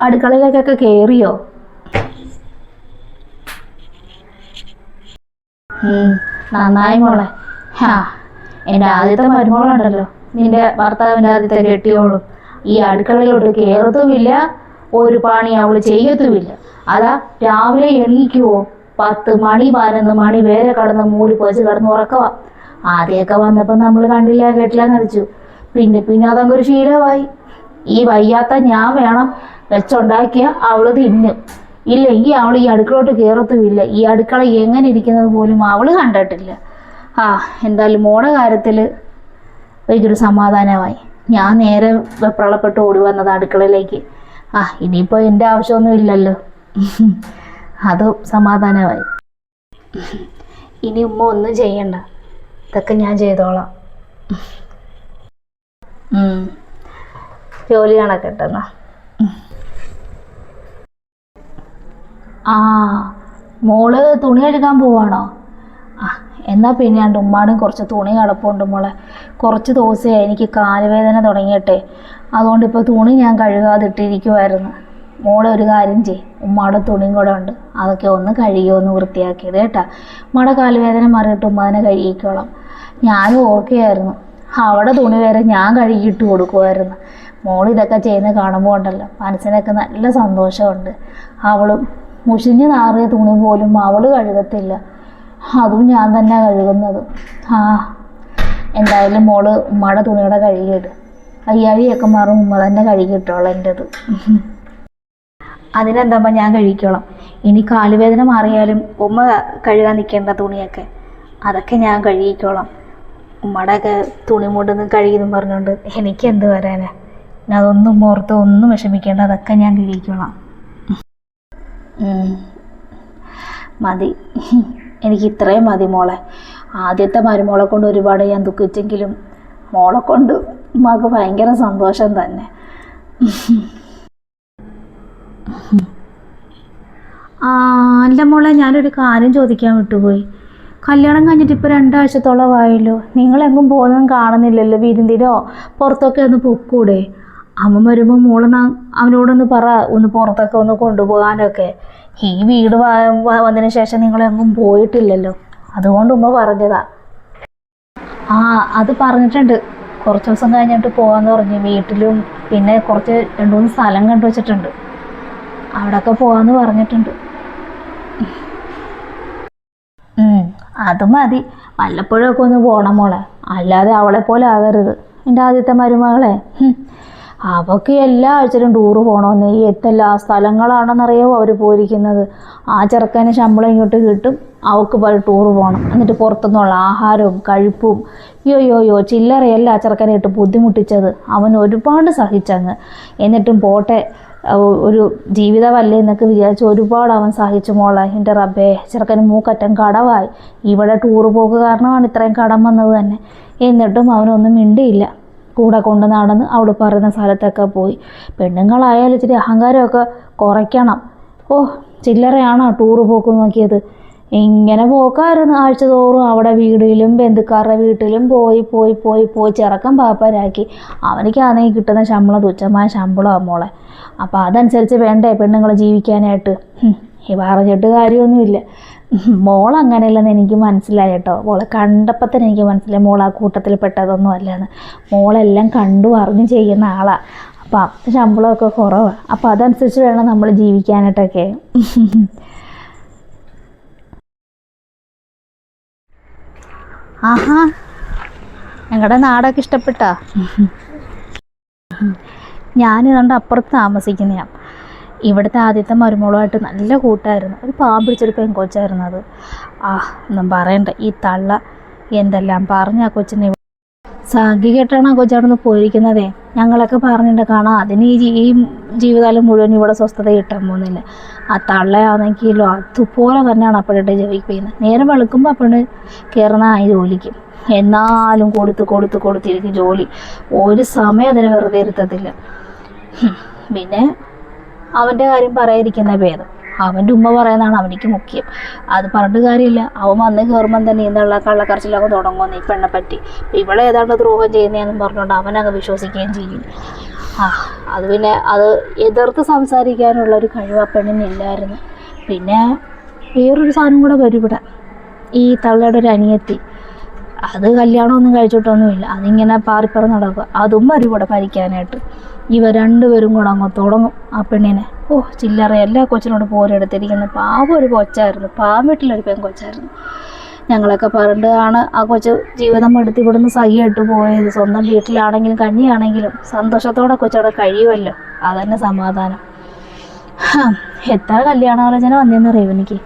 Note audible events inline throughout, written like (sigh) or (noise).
അടുക്കളയിലേക്കൊക്കെ കയറിയോ നന്നായി മോളെ. ഹാ എന്റെ ആദ്യത്തെ മരുമോളുണ്ടല്ലോ. നിന്റെ ഭർത്താവിന്റെ ആദ്യത്തെ കെട്ടിയോളൂ. ഈ അടുക്കളയിലോട്ട് കയറത്തുമില്ല ഒരു പണി അവൾ ചെയ്യത്തുമില്ല. അതാ രാവിലെ എണീക്കുവോ? പത്ത് മണി പതിനൊന്ന് മണി വേറെ കടന്ന് മൂടി പോച്ച് കടന്ന് ഉറക്കവാ. ആദ്യമൊക്കെ വന്നപ്പോൾ നമ്മൾ കണ്ടില്ല കേട്ടില്ല നടിച്ചു പിന്നെ പിന്നെ അതങ്ങൊരു ശീലമായി. ഈ വയ്യാത്ത ഞാൻ വേണം വെച്ചുണ്ടാക്കിയ അവൾ തിന്നും. ഇല്ലെങ്കിൽ അവൾ ഈ അടുക്കളോട്ട് കയറത്തുമില്ല ഈ അടുക്കള എങ്ങനെ ഇരിക്കുന്നത് പോലും അവൾ കണ്ടിട്ടില്ല. ആ എന്തായാലും മോടെ കാര്യത്തിൽ എനിക്കൊരു സമാധാനമായി. ഞാൻ നേരെ വെപ്രളപ്പെട്ട് ഓടി വന്നത് അടുക്കളയിലേക്ക്. ആ ഇനിയിപ്പോൾ എന്റെ ആവശ്യമൊന്നും ഇല്ലല്ലോ. അത് സമാധാനമായി. ഇനി ഉമ്മ ഒന്നും ചെയ്യണ്ട. ഇതൊക്കെ ഞാൻ ചെയ്തോളാം. ജോലി കണക്കട്ടെ എന്നാ ആ മോൾ തുണി കഴുകാൻ പോവാണോ? ആ എന്നാൽ പിന്നെ ഉണ്ട് ഉമ്മാടും കുറച്ച് തുണി കിടപ്പുണ്ട് മോളെ. കുറച്ച് ദിവസമായി എനിക്ക് കാലുവേദന തുടങ്ങിയിട്ടെ. അതുകൊണ്ട് ഇപ്പോൾ തുണി ഞാൻ കഴുകാതിട്ടിരിക്കുമായിരുന്നു മോളെ ഒരു കാര്യം ചെയ് ഉമ്മാടെ തുണിയും കൂടെ ഉണ്ട്. അതൊക്കെ ഒന്ന് കഴുകി ഒന്ന് വൃത്തിയാക്കിയത് കേട്ടാ. ഉമ്മയുടെ കാലുവേദന മാറിയിട്ട് ഉമ്മ അതിനെ കഴുകിക്കോളാം. ഞാനും ഓർക്കുകയായിരുന്നു അവിടെ തുണി വരെ ഞാൻ കഴുകിയിട്ട് കൊടുക്കുമായിരുന്നു മോൾ ഇതൊക്കെ ചെയ്യുന്ന കാണുമ്പോൾ ഉണ്ടല്ലോ. മനസ്സിനൊക്കെ നല്ല സന്തോഷമുണ്ട്. അവളും മുഷിഞ്ഞ് നാറിയ തുണി പോലും അവൾ കഴുകത്തില്ല. അതും ഞാൻ തന്നെ കഴുകുന്നത്. ആ എന്തായാലും മോൾ ഉമ്മയുടെ തുണിയുടെ കഴുകിയിട്ട് അയ്യാഴിയൊക്കെ മാറും ഉമ്മ തന്നെ കഴുകിയിട്ടോളാം എന്റെത് അതിനെന്താ ഞാൻ കഴിക്കോളാം. ഇനി കാലുവേദന മാറിയാലും ഉമ്മ കഴുകാൻ നിൽക്കേണ്ട തുണിയൊക്കെ അതൊക്കെ ഞാൻ കഴുകിക്കോളാം. ഉമ്മയുടെ ഒക്കെ തുണി മുണ്ടെന്ന് കഴുകിയെന്നും പറഞ്ഞുകൊണ്ട് എനിക്ക് എന്ത് വരാനാ? ഞാൻ അതൊന്നും ഓർത്ത് ഒന്നും വിഷമിക്കേണ്ട. അതൊക്കെ ഞാൻ കഴുകിക്കോളാം. ഉം. മതി. എനിക്ക് ഇത്രയും മതി മോളെ. ആദ്യത്തെ മരുമോളെ കൊണ്ട് ഒരുപാട് ഞാൻ ദുഃഖിച്ചെങ്കിലും മോളെ കൊണ്ട് ഉമ്മക്ക് ഭയങ്കര സന്തോഷം തന്നെ. ആ അല്ല മോളെ ഞാനൊരു കാര്യം ചോദിക്കാൻ വിട്ടുപോയി. കല്യാണം കഴിഞ്ഞിട്ട് ഇപ്പോൾ രണ്ടാഴ്ചത്തോളം ആയല്ലോ നിങ്ങളെങ്ങും പോകുന്നതും കാണുന്നില്ലല്ലോ വിരുന്നിലോ പുറത്തൊക്കെ ഒന്ന് പൊക്കൂടെ? അമ്മ വരുമ്പോൾ മോളൊന്ന് അവനോടൊന്ന് പറ ഒന്ന് പുറത്തൊക്കെ ഒന്ന് കൊണ്ടുപോകാനൊക്കെ. ഈ വീട് വന്നതിന് ശേഷം നിങ്ങളെങ്ങും പോയിട്ടില്ലല്ലോ. അതുകൊണ്ട് ഉമ്മ പറഞ്ഞതാ. ആ അത് പറഞ്ഞിട്ടുണ്ട്. കുറച്ച് ദിവസം കഴിഞ്ഞിട്ട് പോകാന്ന് പറഞ്ഞു. വീട്ടിലും പിന്നെ കുറച്ച് രണ്ട് മൂന്ന് സ്ഥലം കണ്ടു വെച്ചിട്ടുണ്ട്. അവിടെയൊക്കെ പോകാന്ന് പറഞ്ഞിട്ടുണ്ട്. അത് മതി. വല്ലപ്പോഴൊക്കെ ഒന്ന് പോണം മോളെ. അല്ലാതെ അവളെ പോലെ ആകരുത്. എന്റെ ആദ്യത്തെ മരുമകളെ. അവൾക്ക് എല്ലാ ആഴ്ചയിലും ടൂറ് പോകണമെന്ന് ഈ എത്തെല്ലാ സ്ഥലങ്ങളാണെന്നറിയാമോ അവർ പോയിരിക്കുന്നത്? ആ ചെറുക്കന് ശമ്പളം ഇങ്ങോട്ട് കിട്ടും അവൾക്ക് പോയി ടൂറ് പോകണം എന്നിട്ട് പുറത്തുനിന്നുള്ള ആഹാരവും കഴിപ്പും യോ യോ യോ ചില്ലറയല്ല ആ ചെറുക്കനെ ഇട്ട് ബുദ്ധിമുട്ടിച്ചത്. അവൻ ഒരുപാട് സഹിച്ചങ്ങ്. എന്നിട്ടും പോട്ടെ ഒരു ജീവിതമല്ലേ എന്നൊക്കെ വിചാരിച്ച് ഒരുപാട് അവൻ സഹിച്ചു മോളെ. എന്റെ റബ്ബേ ചെറുക്കന് മൂക്കറ്റം കടവായി. ഇവിടെ ടൂറ് പോക്ക് കാരണമാണ് ഇത്രയും കടം വന്നത് തന്നെ. എന്നിട്ടും അവനൊന്നും മിണ്ടിയില്ല. കൂടെ കൊണ്ട് നടന്ന് അവിടെ പറയുന്ന സ്ഥലത്തൊക്കെ പോയി. പെണ്ണുങ്ങളായാലും ഇച്ചിരി അഹങ്കാരമൊക്കെ കുറയ്ക്കണം. ഓ ചില്ലറയാണോ ടൂറ് പോക്ക് നോക്കിയത്? ഇങ്ങനെ പോക്കായിരുന്നു ആഴ്ച തോറും അവിടെ വീടിലും ബന്ധുക്കാരുടെ വീട്ടിലും പോയി പോയി പോയി പോയി ചെറുക്കം പാപ്പരാക്കി അവനിക്കാണെങ്കിൽ കിട്ടുന്ന ശമ്പളം തുച്ഛമായ ശമ്പളമാണ് മോളെ. അപ്പോൾ അതനുസരിച്ച് വേണ്ടേ പെണ്ണുങ്ങളെ ജീവിക്കാനായിട്ട്? ഈ പറഞ്ഞിട്ട് കാര്യമൊന്നുമില്ല. മോൾ അങ്ങനെയല്ലെന്ന് എനിക്ക് മനസ്സിലായി കേട്ടോ. മോളെ കണ്ടപ്പോൾ തന്നെ എനിക്ക് മനസ്സിലായി. മോൾ ആ കൂട്ടത്തിൽ പെട്ടതൊന്നും അല്ലെന്ന്. മോളെല്ലാം കണ്ടു അറിഞ്ഞ് ചെയ്യുന്ന ആളാണ് അപ്പം ശമ്പളമൊക്കെ കുറവാണ് അപ്പം അതനുസരിച്ച് വേണം നമ്മൾ ജീവിക്കാനായിട്ടൊക്കെ. ആഹാ. ഞങ്ങളുടെ നാടൊക്കെ ഇഷ്ടപ്പെട്ടാ. ഞാനിതുകൊണ്ട് അപ്പുറത്ത് താമസിക്കുന്നതാണ് ഇവിടുത്തെ ആദ്യത്തെ മരുമോളുമായിട്ട് നല്ല കൂട്ടായിരുന്നു. ഒരു പാമ്പ് പിടിച്ചൊരു പെൺകൊച്ചായിരുന്നു അത്. ആ ഒന്നും പറയണ്ട. ഈ തള്ള എന്തെല്ലാം പറഞ്ഞ ആ കൊച്ചിനെ സാഗി കെട്ടാണ് ആ കൊച്ചവിടുന്ന് പോയിരിക്കുന്നതേ. ഞങ്ങളൊക്കെ പറഞ്ഞിട്ടുണ്ട് കാണാം അതിന് ഈ ഈ ജീവിതകാലം മുഴുവൻ ഇവിടെ സ്വസ്ഥത കിട്ടാൻ പോകുന്നില്ല ആ തള്ളയാണെങ്കിലോ അതുപോലെ തന്നെയാണ് അപ്പോഴിട്ട് ജീവിക്കുന്നത്. നേരം വെളുക്കുമ്പോൾ അപ്പോഴ് കയറുന്ന ആ ജോലിക്ക്. എന്നാലും കൊടുത്ത് കൊടുത്ത് കൊടുത്തിരിക്കും ജോലി. ഒരു സമയം അതിന് വെറുതെ ഇരുത്തത്തില്ല. പിന്നെ അവന്റെ കാര്യം പറയാതിരിക്കുന്ന ഭേദം. അവന്റെ ഉമ്മ പറയുന്നതാണ് അവനിക്ക് മുഖ്യം. അത് പറഞ്ഞിട്ട് കാര്യമില്ല. അവൻ വന്ന് കയറുമ്പം തന്നെ എന്നുള്ള കള്ളക്കറച്ചിലൊക്കെ തുടങ്ങുമെന്ന് ഈ പെണ്ണെ പറ്റി. ഇവളെ ഏതാണ്ട് ദ്രോഹം ചെയ്യുന്നതെന്നും പറഞ്ഞുകൊണ്ട് അവനങ്ങ് വിശ്വസിക്കുകയും ചെയ്യും. ആ അത് പിന്നെ അത് എതിർത്ത് സംസാരിക്കാനുള്ള ഒരു കഴിവ് ആ പെണ്ണിനില്ലായിരുന്നു പിന്നെ വേറൊരു സാധനം കൂടെ വരും ഇവിടെ. ഈ തള്ളയുടെ ഒരു അനിയത്തി. അത് കല്യാണമൊന്നും കഴിച്ചിട്ടൊന്നുമില്ല. അതിങ്ങനെ പാറിപ്പറ നടക്കുക. അതും വരും കൂടെ ഭരിക്കാനായിട്ട് ഇവ രണ്ടുപേരും കൂടെ അങ്ങ് തുടങ്ങും. ആ പെണ്ണിനെ. ഓ ചില്ലറ എല്ലാ കൊച്ചിനോട് പോരെടുത്തിരിക്കുന്നു പാവം ഒരു കൊച്ചായിരുന്നു. പാവം വീട്ടിലൊരു പെൺകൊച്ചായിരുന്നു. ഞങ്ങളൊക്കെ പറഞ്ഞിട്ടാണ് ആ കൊച്ച് ജീവിതം എടുത്ത് ഇവിടുന്ന് സഹിയായിട്ട് പോയത്. സ്വന്തം വീട്ടിലാണെങ്കിലും കഞ്ഞിയാണെങ്കിലും സന്തോഷത്തോടെ കൊച്ചവിടെ കഴിയുമല്ലോ. അതന്നെ സമാധാനം. എത്ര കല്യാണാലോചന വന്നേന്നറിയോ എനിക്ക്?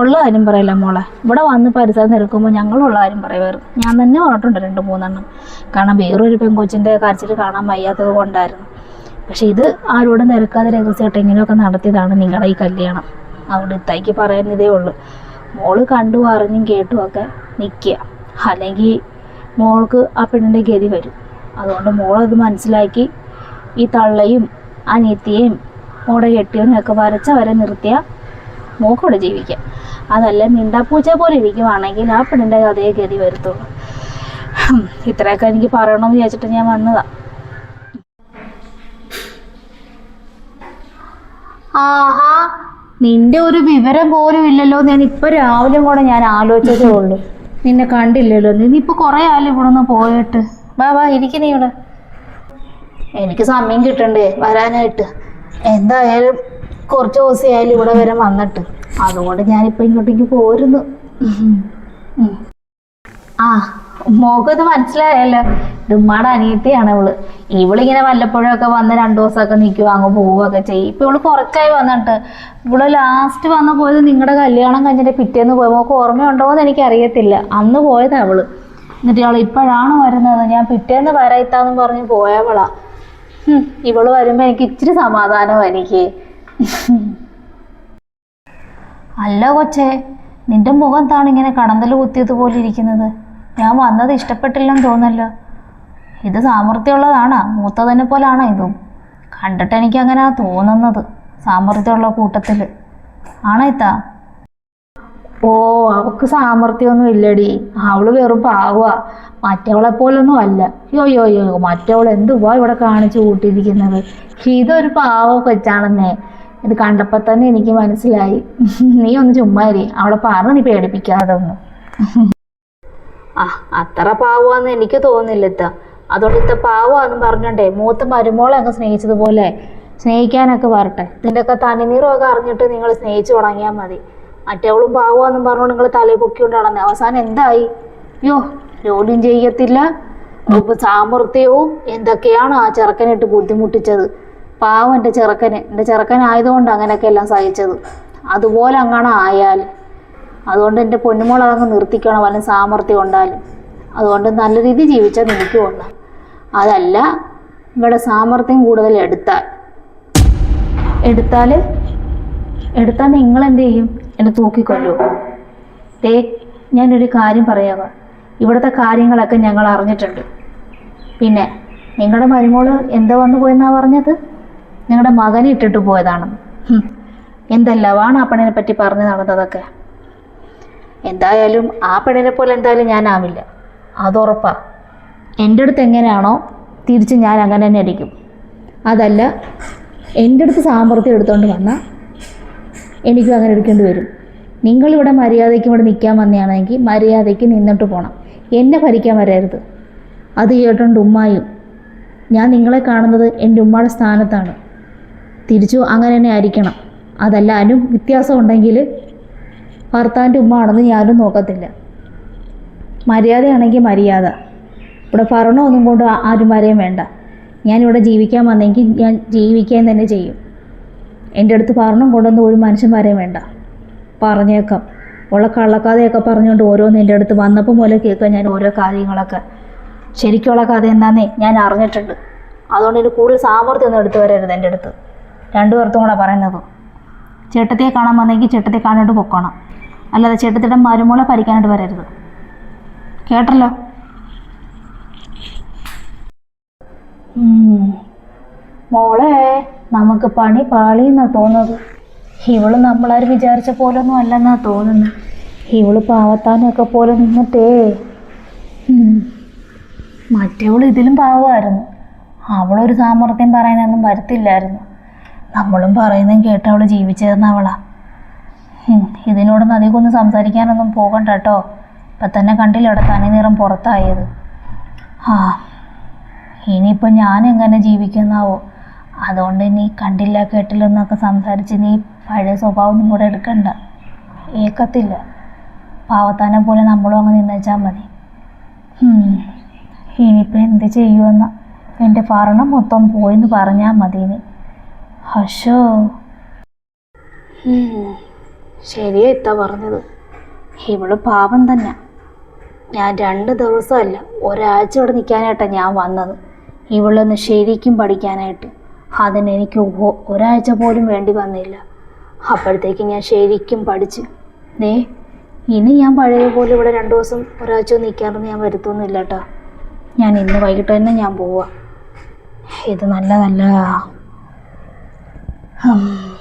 ഉള്ള കാര്യം പറയില്ല മോളെ? ഇവിടെ വന്ന് പരിസരം നിൽക്കുമ്പോൾ ഞങ്ങളുള്ള കാര്യം പറയുമായിരുന്നു. ഞാൻ തന്നെ പറഞ്ഞിട്ടുണ്ട് രണ്ട് മൂന്നെണ്ണം. കാരണം വേറൊരു പെൺകൊച്ചിന്റെ കരച്ചിൽ കാണാൻ വയ്യാത്തത് കൊണ്ടായിരുന്നു. പക്ഷെ ഇത് ആരോടും നിരക്കാതെ രഹസ്യമായിട്ട് എങ്ങനെയൊക്കെ നടത്തിയതാണ് നിങ്ങളുടെ ഈ കല്യാണം. അതുകൊണ്ട് ഇത്തായിക്ക് പറയുന്നതേ ഉള്ളൂ. മോൾ കണ്ടു അറിഞ്ഞും കേട്ടും ഒക്കെ നിൽക്കുക അല്ലെങ്കിൽ മോൾക്ക് ആ പെണ്ണിന്റെ ഗതി വരും. അതുകൊണ്ട് മോളത് മനസ്സിലാക്കി ഈ തള്ളയും അനിയത്തിയെയും മോടെ കെട്ടിയെന്നൊക്കെ വരച്ച വരെ നിർത്തിയ മോക്കോടെ ജീവിക്കാം. അതല്ല മിണ്ടാപ്പൂച്ച പോലെ ഇരിക്കുവാണെങ്കിൽ ആ പെണ്ണിന്റെ കഥയെ ഗതി വരുത്തുള്ളൂ. ഇത്രയൊക്കെ എനിക്ക് പറയണമെന്ന് വിചാരിച്ചിട്ട് ഞാൻ വന്നതാ. ആഹാ നിന്റെ ഒരു വിവരം പോലും ഇല്ലല്ലോ ഞാൻ ഇപ്പൊ രാവിലെ കൂടെ ഞാൻ ആലോചിച്ചതേ ഉള്ളൂ. നിന്നെ കണ്ടില്ലല്ലോ. നീ ഇപ്പൊ കുറെ ആയാലും ഇവിടെ നിന്ന് പോയിട്ട്. വാ വാ ഇരിക്കുന്നേ ഇവിടെ. എനിക്ക് സമയം കിട്ടണ്ടേ വരാനായിട്ട്. എന്തായാലും കുറച്ച് ദിവസമായാലും ഇവിടെ വരെ വന്നിട്ട്. അതുകൊണ്ട് ഞാനിപ്പൊ ഇങ്ങോട്ടേക്ക് പോരുന്നു. ആ മോക്കത് മനസ്സിലായല്ലോ. ഇമ്മാടെ അനിയത്തിയാണ് ഇവൾ. ഇവളിങ്ങനെ വല്ലപ്പോഴും ഒക്കെ വന്ന് രണ്ടു ദിവസമൊക്കെ നിൽക്കുക അങ്ങ് പോവുകയൊക്കെ ചെയ്യും. ഇപ്പൊ ഇവൾ കുറച്ചായി വന്നിട്ട്. ഇവൾ ലാസ്റ്റ് വന്ന് പോയത് നിങ്ങളുടെ കല്യാണം കഴിഞ്ഞിട്ട് പിറ്റേന്ന് പോയി. മോക്ക് ഓർമ്മയുണ്ടോ എന്ന് എനിക്ക് അറിയത്തില്ല അന്ന് പോയതാ അവൾ. എന്നിട്ട് അവൾ ഇപ്പോഴാണ് വരുന്നത്. ഞാൻ പിറ്റേന്ന് വരായിത്താന്ന് പറഞ്ഞ് പോയവളാ. ഇവൾ വരുമ്പോ എനിക്ക് ഇച്ചിരി സമാധാനം എനിക്ക്. അല്ല കൊച്ചേ നിന്റെ മുഖം താണ് ഇങ്ങനെ കടന്തൽ കുത്തിയതുപോലെ ഇരിക്കുന്നത്. ഞാൻ വന്നത് ഇഷ്ടപ്പെട്ടില്ലെന്ന് തോന്നല്ലോ. ഇത് സാമർത്ഥ്യമുള്ളതാണ് മൂത്തതിനെ പോലാണോ ഇതും? കണ്ടിട്ട് എനിക്ക് അങ്ങനെ തോന്നുന്നത് സാമർഥ്യമുള്ള കൂട്ടത്തിൽ ആണോ ഇത്താ? ഓ അവക്ക് സാമർഥ്യമൊന്നും ഇല്ലടി. അവൾ വെറും പാവുക മറ്റവളെ പോലൊന്നും അല്ല. യോ യോ യോ മറ്റവൾ എന്തുവാ ഇവിടെ കാണിച്ചു കൂട്ടിയിരിക്കുന്നത്? ഇതൊരു പാവ കൊച്ചാണെന്നേ. ഇത് കണ്ടപ്പോൾ തന്നെ എനിക്ക് മനസ്സിലായി. (laughs) നീ ഒന്ന് ചുമ്മാരി അവളെ പറഞ്ഞ് നീ പേടിപ്പിക്കാതെ ഒന്ന് ആ അത്ര പാവാന്ന് എനിക്ക് തോന്നുന്നില്ല ഇത്ത. അതുകൊണ്ട് ഇത്ത പാവാന്ന് പറഞ്ഞോണ്ടേ മൂത്ത മരുമോളെ അങ്ങ് സ്നേഹിച്ചതുപോലെ സ്നേഹിക്കാനൊക്കെ വരട്ടെ. ഇതിന്റെയൊക്കെ തനിനീറമൊക്കെ അറിഞ്ഞിട്ട് നിങ്ങൾ സ്നേഹിച്ചു തുടങ്ങിയാൽ മതി. മറ്റവളും പാവാന്നും പറഞ്ഞുകൊണ്ട് നിങ്ങൾ തലയിൽ പൊക്കിക്കൊണ്ട് നടന്നേ. അവസാനം എന്തായി? അയ്യോ ജോലിയും ചെയ്യത്തില്ല. സാമർത്ഥ്യവും എന്തൊക്കെയാണ് ആ ചെറുക്കനിട്ട് ബുദ്ധിമുട്ടിച്ചത്? പാവം എന്റെ ചെറുക്കന്. എന്റെ ചെറുക്കനായതുകൊണ്ട് അങ്ങനെയൊക്കെ എല്ലാം സഹിച്ചത്. അതുപോലെ അങ്ങനെ ആയാൽ. അതുകൊണ്ട് എന്റെ പൊന്നുമോൾ അതങ്ങ് നിർത്തിക്കണം. വല്ല സാമർഥ്യം ഉണ്ടാലും അതുകൊണ്ട് നല്ല രീതി ജീവിച്ചാൽ നിനക്കും ഉണ്ട് അതല്ല ഇവിടെ സാമർഥ്യം കൂടുതൽ എടുത്താൽ. എടുത്താൽ? എടുത്താൽ നിങ്ങൾ എന്ത് ചെയ്യും? എന്നെ തൂക്കിക്കൊല്ലൂ. ദേ ഞാനൊരു കാര്യം പറയാവ? ഇവിടുത്തെ കാര്യങ്ങളൊക്കെ ഞങ്ങൾ അറിഞ്ഞിട്ടുണ്ട്. പിന്നെ നിങ്ങളുടെ മരുമോൾ എന്താ വന്നു പോയെന്നാ പറഞ്ഞത്? നിങ്ങളുടെ മകനെ ഇട്ടിട്ട് പോയതാണ്. എന്തെല്ലാമാണ് ആ പെണ്ണിനെ പറ്റി പറഞ്ഞു നടന്നതൊക്കെ? എന്തായാലും ആ പെണ്ണിനെ പോലെ എന്തായാലും ഞാനാവില്ല. അതുറപ്പാ. എന്റെ അടുത്ത് എങ്ങനെയാണോ തിരിച്ച് ഞാൻ അങ്ങനെ തന്നെ അടിക്കും അതല്ല എന്റെ അടുത്ത് സാമ്പത്തികം എടുത്തുകൊണ്ട് വന്നാൽ എനിക്കും അങ്ങനെ എടുക്കേണ്ടി വരും. നിങ്ങളിവിടെ മര്യാദയ്ക്ക് ഇവിടെ നിൽക്കാൻ വന്നതാണെങ്കിൽ മര്യാദയ്ക്ക് നിന്നിട്ട് പോകണം എന്നെ ഭരിക്കാൻ വരരുത്. അത് കേട്ടോണ്ട് ഉമ്മായും ഞാൻ നിങ്ങളെ കാണുന്നത് എന്റെ ഉമ്മയുടെ സ്ഥാനത്താണ്. തിരിച്ചു അങ്ങനെ തന്നെ ആയിരിക്കണം. അതെല്ലാവരും വ്യത്യാസം ഉണ്ടെങ്കിൽ ഭർത്താവിന്റെ ഉമ്മ ആണെന്ന് ഞാനും നോക്കത്തില്ല. മര്യാദയാണെങ്കിൽ മര്യാദ. ഇവിടെ ഭരണമൊന്നും കൊണ്ട് ആരും വരെയും വേണ്ട. ഞാനിവിടെ ജീവിക്കാൻ വന്നെങ്കിൽ ഞാൻ ജീവിക്കാൻ തന്നെ ചെയ്യും. എന്റെ അടുത്ത് ഭരണം കൊണ്ടൊന്നും ഒരു മനുഷ്യൻ വരെയും വേണ്ട. പറഞ്ഞേക്കാം. ഉള്ള കള്ളക്കഥയൊക്കെ പറഞ്ഞുകൊണ്ട് ഓരോന്ന് എന്റെ അടുത്ത് വന്നപ്പോൾ പോലെ കേൾക്കാം ഞാൻ ഓരോ കാര്യങ്ങളൊക്കെ. ശരിക്കുള്ള കഥ എന്താന്നേ ഞാൻ അറിഞ്ഞിട്ടുണ്ട്. അതുകൊണ്ട് എനിക്ക് കൂടുതൽ സാമർത്ഥ്യം ഒന്നും എടുത്തു വരരുത് എന്റെ അടുത്ത്. രണ്ടു പേർത്തും കൂടെ പറയുന്നത്. ചേട്ടത്തിയെ കാണാൻ വന്നെങ്കിൽ ചേട്ടത്തെ കാണാണ്ട് പൊക്കണം. അല്ലാതെ ചേട്ടത്തിയുടെ മരുമോളെ പരിക്കാനായിട്ട് വരരുത്. കേട്ടല്ലോ? മോളെ നമുക്ക് പണി പാളിയെന്നാ തോന്നുന്നത്. ഇവൾ നമ്മളാരും വിചാരിച്ച പോലൊന്നും അല്ലെന്നാ തോന്നുന്നത്. ഇവൾ പാവത്താനൊക്കെ പോലെ നിന്നിട്ടേ. മറ്റേവൾ ഇതിലും പാവമായിരുന്നു. അവളൊരു സാമർത്ഥ്യം പറയാനൊന്നും വരത്തില്ലായിരുന്നു. നമ്മളും പറയുന്നതും കേട്ട് അവൾ ജീവിച്ചിരുന്ന അവളാ ഇതിനോട് ഇതിനോടൊന്നും അധികമൊന്നും സംസാരിക്കാനൊന്നും പോകണ്ട കേട്ടോ ഇപ്പം തന്നെ കണ്ടില്ല അവിടെ തനി നിറം പുറത്തായത്. ആ ഇനിയിപ്പോൾ ഞാൻ എങ്ങനെ ജീവിക്കുന്നാവോ? അതുകൊണ്ട് നീ കണ്ടില്ല കേട്ടില്ല എന്നൊക്കെ സംസാരിച്ച് നീ പഴയ സ്വഭാവം ഒന്നും കൂടെ എടുക്കണ്ട. ഏക്കത്തില്ല. പാവത്താനെ പോലെ നമ്മളും അങ്ങ് നിന്നേച്ചാൽ മതി. ഇനിയിപ്പോൾ എന്ത് ചെയ്യുമെന്ന? എന്റെ ഭരണം മൊത്തം പോയെന്ന് പറഞ്ഞാൽ മതി ഇനി ഹഷോ. ശരിയാ പറഞ്ഞത്. ഇവൾ പാപം തന്നെ ഞാൻ രണ്ട് ദിവസമല്ല ഒരാഴ്ച ഇവിടെ നിൽക്കാനായിട്ടാണ് ഞാൻ വന്നത്. ഇവളൊന്ന് ശരിക്കും പഠിക്കാനായിട്ട്. അതിന് എനിക്ക് ഒരാഴ്ച പോലും വേണ്ടി വന്നില്ല. അപ്പോഴത്തേക്ക് ഞാൻ ശരിക്കും പഠിച്ച്. ദേ ഇനി ഞാൻ പഴയ പോലെ ഇവിടെ രണ്ട് ദിവസം ഒരാഴ്ച നിൽക്കാറൊന്നും ഞാൻ വരുത്തൊന്നുമില്ല കേട്ടോ. ഞാൻ ഇന്ന് വൈകിട്ട് തന്നെ ഞാൻ പോവാ. ഇത് നല്ലതല്ല ഹും. (sighs) (sighs)